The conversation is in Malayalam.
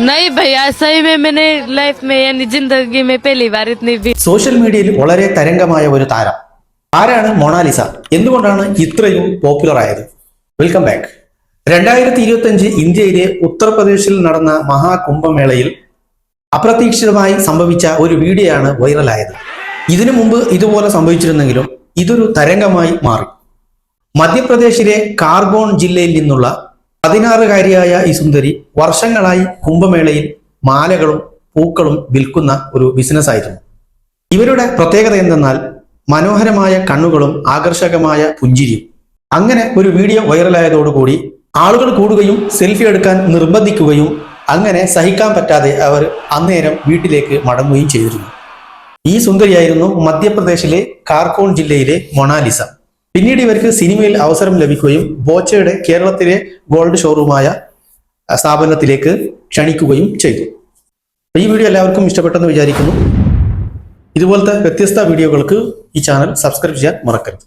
नहीं भैया सही में मैंने लाइफ में यानी जिंदगी में पहली बार इतनी भी സോഷ്യൽ മീഡിയയിൽ വളരെ തരംഗമായ ഒരു താരം ആരാണ് മൊണാലിസ എന്തുകൊണ്ടാണ് ഇത്രയും പോപ്പുലർ ആയത് വെൽക്കം ബാക്ക് രണ്ടായിരത്തി ഇരുപത്തി അഞ്ച് ഇന്ത്യയിലെ ഉത്തർപ്രദേശിൽ നടന്ന മഹാകുംഭമേളയിൽ അപ്രതീക്ഷിതമായി സംഭവിച്ച ഒരു വീഡിയോയാണ് വൈറലായത് ഇതിനു മുമ്പ് ഇതുപോലെ സംഭവിച്ചിരുന്നെങ്കിലും ഇതൊരു തരംഗമായി മാറി മധ്യപ്രദേശിലെ കാർഗോൺ ജില്ലയിൽ നിന്നുള്ള പതിനാറുകാരിയായ ഈ സുന്ദരി വർഷങ്ങളായി കുംഭമേളയിൽ മാലകളും പൂക്കളും വിൽക്കുന്ന ഒരു ബിസിനസ് ആയിരുന്നു. ഇവരുടെ പ്രത്യേകത എന്തെന്നാൽ മനോഹരമായ കണ്ണുകളും ആകർഷകമായ പുഞ്ചിരിയും. അങ്ങനെ ഒരു വീഡിയോ വൈറലായതോടുകൂടി ആളുകൾ കൂടുകയും സെൽഫി എടുക്കാൻ നിർബന്ധിക്കുകയും അങ്ങനെ സഹിക്കാൻ പറ്റാതെ അവർ അന്നേരം വീട്ടിലേക്ക് മടങ്ങുകയും ചെയ്തിരുന്നു. ഈ സുന്ദരിയായിരുന്നു മധ്യപ്രദേശിലെ കാർക്കോൺ ജില്ലയിലെ മൊണാലിസ. പിന്നീട് ഇവർക്ക് സിനിമയിൽ അവസരം ലഭിക്കുകയും ബോച്ചയുടെ കേരളത്തിലെ ഗോൾഡ് ഷോറൂമായ സ്ഥാപനത്തിലേക്ക് ക്ഷണിക്കുകയും ചെയ്തു. ഈ വീഡിയോ എല്ലാവർക്കും ഇഷ്ടപ്പെട്ടെന്ന് വിചാരിക്കുന്നു. ഇതുപോലത്തെ വ്യത്യസ്ത വീഡിയോകൾക്ക് ഈ ചാനൽ സബ്സ്ക്രൈബ് ചെയ്യാൻ മറക്കരുത്.